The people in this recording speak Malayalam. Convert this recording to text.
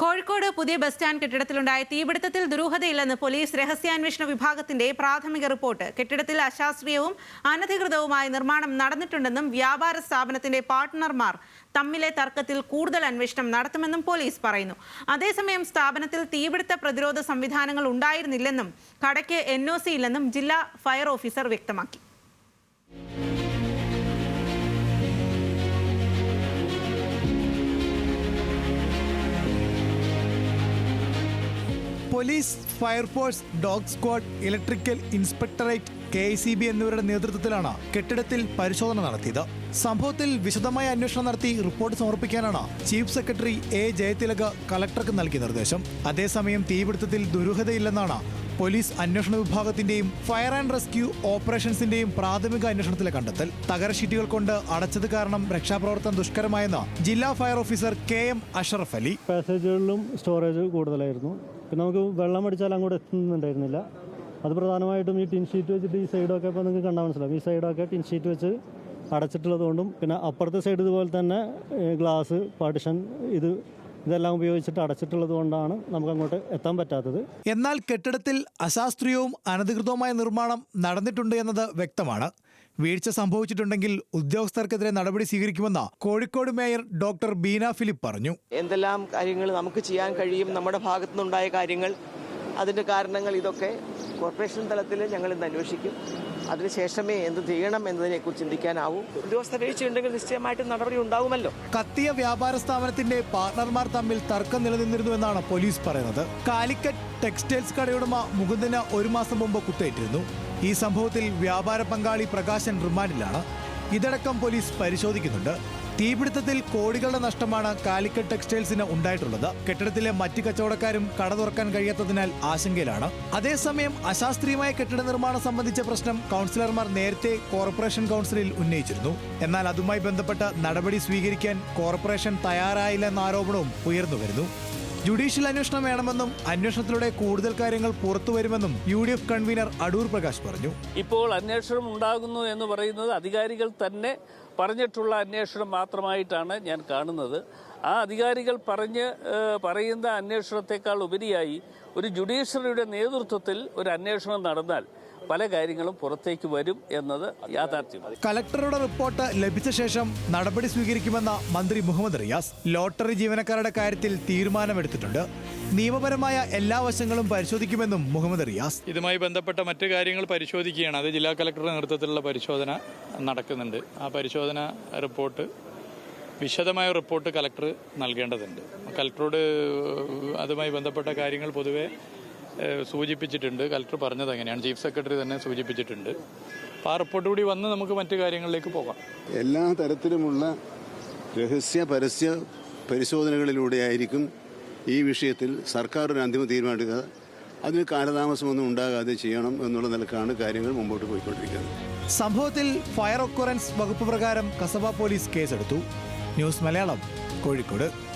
കോഴിക്കോട് പുതിയ ബസ് സ്റ്റാൻഡ് കെട്ടിടത്തിലുണ്ടായ തീപിടുത്തത്തിൽ ദുരൂഹതയില്ലെന്ന് പോലീസ് രഹസ്യാന്വേഷണ വിഭാഗത്തിന്റെ പ്രാഥമിക റിപ്പോർട്ട്. കെട്ടിടത്തിൽ അശാസ്ത്രീയവും അനധികൃതവുമായ നിർമ്മാണം നടന്നിട്ടുണ്ടെന്നും വ്യാപാര സ്ഥാപനത്തിന്റെ പാർട്ട്ണർമാർ തമ്മിലെ തർക്കത്തിൽ കൂടുതൽ അന്വേഷണം നടത്തുമെന്നും പോലീസ് പറയുന്നു. അതേസമയം സ്ഥാപനത്തിൽ തീപിടുത്ത പ്രതിരോധ സംവിധാനങ്ങൾ ഉണ്ടായിരുന്നില്ലെന്നും കടയ്ക്ക് എൻ ഇല്ലെന്നും ജില്ലാ ഫയർ ഓഫീസർ വ്യക്തമാക്കി. Police fire force dog squad electrical inspectorate K I C B എന്നിവരുടെ നേതൃത്വത്തിലാണ് കെട്ടിടത്തിൽ പരിശോധന നടത്തിയത്. സംഭവത്തിൽ വിശദമായ അന്വേഷണം നടത്തി റിപ്പോർട്ട് സമർപ്പിക്കാനാണ് ചീഫ് സെക്രട്ടറി എ ജയതിലക കളക്ടർക്ക് നൽകിയ നിർദ്ദേശം. അതേസമയം തീപിടുത്തത്തിൽ ദുരൂഹതയില്ലെന്നാണ് പോലീസ് അന്വേഷണ വിഭാഗത്തിന്റെയും ഫയർ ആൻഡ് റെസ്ക്യൂ ഓപ്പറേഷൻസിന്റെയും പ്രാഥമിക അന്വേഷണത്തിലെ കണ്ടെത്തൽ. തകര ഷീറ്റുകൾ കൊണ്ട് അടച്ചത് കാരണം രക്ഷാപ്രവർത്തനം ദുഷ്കരമായെന്ന് ജില്ലാ fire officer K M Ashraf Ali. പാസേജുകളിലും storage കൂടുതലായിരുന്നു. പിന്നെ നമുക്ക് വെള്ളം അടിച്ചാൽ അങ്ങോട്ട് എത്തുന്നുണ്ടായിരുന്നില്ല. അത് പ്രധാനമായിട്ടും ഈ ടിൻ ഷീറ്റ് വെച്ചിട്ട് ഈ സൈഡൊക്കെ ഇപ്പോൾ നിങ്ങൾക്ക് കണ്ടാൽ മനസ്സിലാവും. ഈ സൈഡൊക്കെ ടിൻ ഷീറ്റ് വെച്ച് അടച്ചിട്ടുള്ളതുകൊണ്ടും പിന്നെ അപ്പുറത്തെ സൈഡ് ഇതുപോലെ തന്നെ ഗ്ലാസ് പാർട്ടിഷൻ ഇത് ഇതെല്ലാം ഉപയോഗിച്ചിട്ട് അടച്ചിട്ടുള്ളത് കൊണ്ടാണ് നമുക്ക് അങ്ങോട്ട് എത്താൻ പറ്റാത്തത്. എന്നാൽ കെട്ടിടത്തിൽ അശാസ്ത്രീയവും അനധികൃതവുമായ നിർമ്മാണം നടന്നിട്ടുണ്ട് എന്നത് വ്യക്തമാണ്. വീഴ്ച സംഭവിച്ചിട്ടുണ്ടെങ്കിൽ ഉദ്യോഗസ്ഥർക്കെതിരെ നടപടി സ്വീകരിക്കുമെന്ന് കോഴിക്കോട് മേയർ ഡോക്ടർ ബീന ഫിലിപ്പ് പറഞ്ഞു. എന്തെല്ലാം കാര്യങ്ങൾ നമുക്ക് ചെയ്യാൻ കഴിയും നമ്മുടെ ഭാഗത്തു നിന്നുണ്ടായ കാര്യങ്ങൾ അതിന്റെ കാരണങ്ങൾ ഇതൊക്കെ കോർപ്പറേഷൻ തലത്തിൽ ഞങ്ങൾ ഇന്ന് അന്വേഷിക്കും. അതിനുശേഷമേ എന്ത് ചെയ്യണം എന്നതിനെക്കുറിച്ച് ചിന്തിക്കാനാവൂ. ഉദ്യോഗസ്ഥ വീഴ്ചയുണ്ടെങ്കിൽ നിശ്ചയമായിട്ടും നടപടി ഉണ്ടാകുമല്ലോ കത്തിയ വ്യാപാര സ്ഥാപനത്തിന്റെ പാർട്ണർമാർ തമ്മിൽ തർക്കം നിലനിന്നിരുന്നു എന്നാണ് പോലീസ് പറയുന്നത്. കാലിക്കറ്റ് ടെക്സ്റ്റൈൽസ് കടയുടമ മുകുന്ദന് ഒരു മാസം മുമ്പ് കുത്തേറ്റിരുന്നു. ഈ സംഭവത്തിൽ വ്യാപാര പങ്കാളി പ്രകാശൻ റിമാൻഡിലാണ്. ഇതടക്കം പോലീസ് പരിശോധിക്കുന്നുണ്ട്. തീപിടുത്തത്തിൽ കോടികളുടെ നഷ്ടമാണ് കാലിക്കറ്റ് ടെക്സ്റ്റൈൽസിന് ഉണ്ടായിട്ടുള്ളത്. കെട്ടിടത്തിലെ മറ്റ് കച്ചവടക്കാരും കട തുറക്കാൻ കഴിയാത്തതിനാൽ ആശങ്കയിലാണ്. അതേസമയം അശാസ്ത്രീയമായ കെട്ടിട നിർമ്മാണം സംബന്ധിച്ച പ്രശ്നം കൗൺസിലർമാർ നേരത്തെ കോർപ്പറേഷൻ കൗൺസിലിൽ ഉന്നയിച്ചിരുന്നു. എന്നാൽ അതുമായി ബന്ധപ്പെട്ട നടപടി സ്വീകരിക്കാൻ കോർപ്പറേഷൻ തയ്യാറായില്ലെന്ന ആരോപണവും ഉയർന്നുവരുന്നു ജുഡീഷ്യൽ അന്വേഷണം വേണമെന്നും അന്വേഷണത്തിലൂടെ കൂടുതൽ കാര്യങ്ങൾ പുറത്തുവരുമെന്നും U D F convener Adoor Prakash പറഞ്ഞു. ഇപ്പോൾ അന്വേഷണം ഉണ്ടാകുന്നു എന്ന് പറയുന്നത് അധികാരികൾ തന്നെ പറഞ്ഞിട്ടുള്ള അന്വേഷണം മാത്രമായിട്ടാണ് ഞാൻ കാണുന്നത്. ആ അധികാരികൾ പറഞ്ഞ് പറയുന്ന അന്വേഷണത്തെക്കാൾ ഉപരിയായി ഒരു ജുഡീഷ്യറിയുടെ നേതൃത്വത്തിൽ ഒരു അന്വേഷണം നടന്നാൽ പല കാര്യങ്ങളും പുറത്തേക്ക് വരും എന്നത് യാഥാർത്ഥ്യമാണ്. കലക്ടറുടെ റിപ്പോർട്ട് ലഭിച്ച ശേഷം നടപടി സ്വീകരിക്കുമെന്ന മന്ത്രി മുഹമ്മദ് റിയാസ് ലോട്ടറി ജീവനക്കാരുടെ കാര്യത്തിൽ തീരുമാനമെടുത്തിട്ടുണ്ട്. നിയമപരമായ എല്ലാ വശങ്ങളും പരിശോധിക്കുമെന്നും മുഹമ്മദ് റിയാസ്. ഇതുമായി ബന്ധപ്പെട്ട മറ്റു കാര്യങ്ങൾ പരിശോധിക്കുകയാണ്. അത് ജില്ലാ കലക്ടറുടെ നേതൃത്വത്തിലുള്ള പരിശോധന നടക്കുന്നുണ്ട്. ആ പരിശോധന റിപ്പോർട്ട് വിശദമായ റിപ്പോർട്ട് കലക്ടർ നൽകേണ്ടതുണ്ട്. കലക്ടറോട് അതുമായി ബന്ധപ്പെട്ട കാര്യങ്ങൾ പൊതുവെ സൂചിപ്പിച്ചിട്ടുണ്ട്. കലക്ടർ പറഞ്ഞത് അങ്ങനെയാണ്. ചീഫ് സെക്രട്ടറി തന്നെ സൂചിപ്പിച്ചിട്ടുണ്ട്. അപ്പോൾ ആ റിപ്പോർട്ട് കൂടി വന്ന് നമുക്ക് മറ്റു കാര്യങ്ങളിലേക്ക് പോകാം. എല്ലാ തരത്തിലുമുള്ള രഹസ്യ പരസ്യ പരിശോധനകളിലൂടെയായിരിക്കും ഈ വിഷയത്തിൽ സർക്കാർ ഒരു അന്തിമ തീരുമാനമെടുക്കുക. അതിന് കാലതാമസമൊന്നും ഉണ്ടാകാതെ ചെയ്യണം എന്നുള്ള നിലക്കാണ് കാര്യങ്ങൾ മുമ്പോട്ട് പോയിക്കൊണ്ടിരിക്കുന്നത്. സംഭവത്തിൽ ഫയർ ഒക്കുറൻസ് വകുപ്പ് പ്രകാരം കസബ പോലീസ് കേസെടുത്തു. ന്യൂസ് മലയാളം കോഴിക്കോട്.